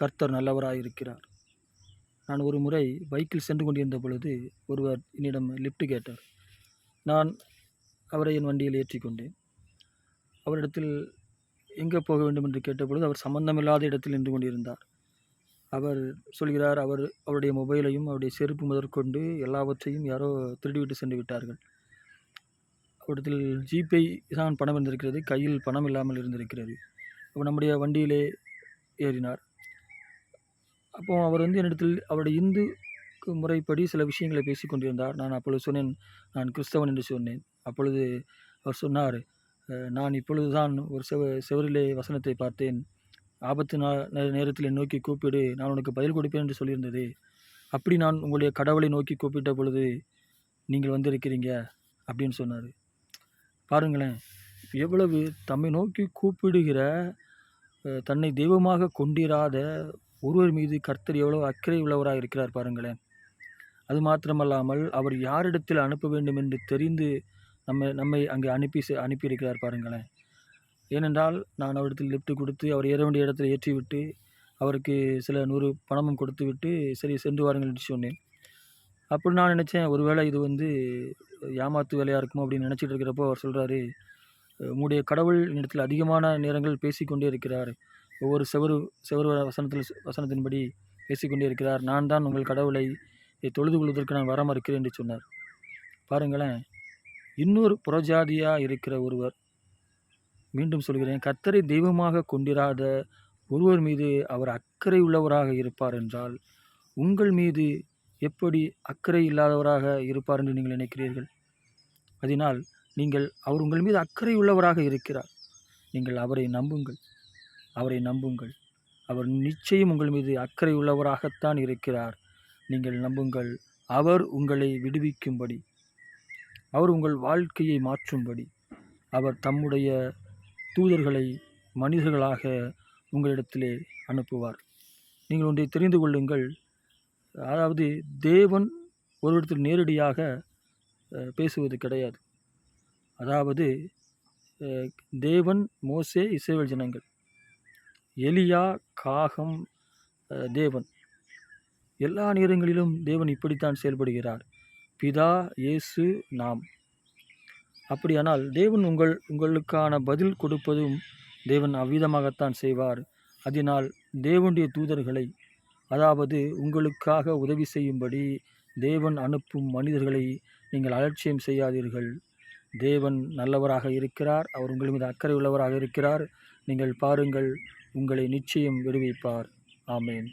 கர்த்தர் நல்லவராயிருக்கிறார். நான் ஒரு முறை பைக்கில் சென்று கொண்டிருந்த பொழுது ஒருவர் என்னிடம் லிஃப்ட் கேட்டார். நான் அவரை என் வண்டியில் ஏற்றிக்கொண்டேன். அவரிடத்தில் எங்கே போக வேண்டும் என்று கேட்டபொழுது அவர் சம்பந்தமில்லாத இடத்தில் நின்று கொண்டிருந்தார். அவர் சொல்கிறார் அவர் அவருடைய மொபைலையும் அவருடைய செருப்பு முதற்கொண்டு எல்லாவற்றையும் யாரோ திருடிவிட்டு சென்று விட்டார்கள். அவரிடத்தில் ஜிபே தான் பணம் இருந்திருக்கிறது கையில் பணம் இல்லாமல் இருந்திருக்கிறது. அவர் நம்முடைய வண்டியிலே ஏறினார். அப்போது அவர் வந்து என்னிடத்தில் அவருடைய இந்து முறைப்படி சில விஷயங்களை பேசிக்கொண்டிருந்தார் நான் அப்பொழுது சொன்னேன் நான் கிறிஸ்தவன் என்று சொன்னேன். அப்பொழுது அவர் சொன்னார் நான் இப்பொழுது தான் ஒரு செவ செவரிலே வசனத்தை பார்த்தேன். ஆபத்து நா நேரத்தில் நோக்கி கூப்பிடு நான் உனக்கு பதில் கொடுப்பேன் என்று சொல்லியிருந்தது. அப்படி நான் உங்களுடைய கடவுளை நோக்கி கூப்பிட்ட பொழுது நீங்கள் வந்திருக்கிறீங்க அப்படின்னு சொன்னார். பாருங்களேன் எவ்வளவு தம்மை நோக்கி கூப்பிடுகிற தன்னை தெய்வமாக கொண்டிராத ஒருவர் மீது கர்த்தர் எவ்வளவு அக்கறை உள்ளவராக இருக்கிறார் பாருங்களேன். அது மாத்திரமல்லாமல் அவர் யாரிடத்தில் அனுப்ப வேண்டும் என்று தெரிந்து நம்மை நம்மை அங்கே அனுப்பி செ- அனுப்பியிருக்கிறார் பாருங்களேன். ஏனென்றால் நான் அவரிடத்தில் லிஃப்ட் கொடுத்து அவர் ஏற வேண்டிய இடத்துல ஏற்றிவிட்டு அவருக்கு சில நூறு பணமும் கொடுத்து விட்டு சரி சென்று வாருங்கள் என்று சொன்னேன். அப்படி நான் நினச்சேன் ஒருவேளை இது வந்து ஏமாத்து வேலையாக இருக்குமோ அப்படின்னு நினச்சிட்டு இருக்கிறப்போ அவர் சொல்கிறாரு உங்களுடைய கடவுள் இடத்தில் அதிகமான நேரங்கள் பேசிக்கொண்டே இருக்கிறார். ஒவ்வொரு செவரு செவரு வசனத்தில் வசனத்தின்படி பேசிக்கொண்டே இருக்கிறார் நான் தான் உங்கள் கடவுளை தொழுது கொள்வதற்கு நான் வர மறுக்கிறேன் என்று சொன்னார். பாருங்களேன் இன்னொரு புறஜாதியாக இருக்கிற ஒருவர் மீண்டும் சொல்கிறேன் கத்தரை தெய்வமாக கொண்டிராத ஒருவர் மீது அவர் அக்கறை உள்ளவராக இருப்பார் என்றால் உங்கள் மீது எப்படி அக்கறை இல்லாதவராக இருப்பார் என்று நீங்கள் நினைக்கிறீர்கள்? அதனால் நீங்கள் அவர் உங்கள் மீது அக்கறை உள்ளவராக இருக்கிறார். நீங்கள் அவரை நம்புங்கள். அவரை நம்புங்கள். அவர் நிச்சயம் உங்கள் மீது அக்கறை உள்ளவராகத்தான் இருக்கிறார். நீங்கள் நம்புங்கள் அவர் உங்களை விடுவிக்கும்படி. அவர் உங்கள் வாழ்க்கையை மாற்றும்படி. அவர் தம்முடைய தூதர்களை மனிதர்களாக உங்களிடத்திலே அனுப்புவார். நீங்கள் ஒன்றை தெரிந்து கொள்ளுங்கள். அதாவது தேவன் ஒருவரிடத்தில் நேரடியாக பேசுவது கிடையாது. அதாவது தேவன் மோசே இசைவல் ஜனங்கள். எலியா காகம் தேவன். எல்லா நேரங்களிலும் தேவன் இப்படித்தான் செயல்படுகிறார். பிதா இயேசு நாம். அப்படியானால் தேவன் உங்கள் உங்களுக்கான பதில் கொடுப்பதும் தேவன் அவ்விதமாகத்தான் செய்வார். அதனால் தேவனுடைய தூதர்களை அதாவது உங்களுக்காக உதவி செய்யும்படி தேவன் அனுப்பும் மனிதர்களை நீங்கள் அலட்சியம் செய்யாதீர்கள். தேவன் நல்லவராக இருக்கிறார். அவர் உங்கள் மீது அக்கறை உள்ளவராக இருக்கிறார். நீங்கள் பாருங்கள் உங்களை நிச்சயம் விடுவிப்பார். ஆமேன்.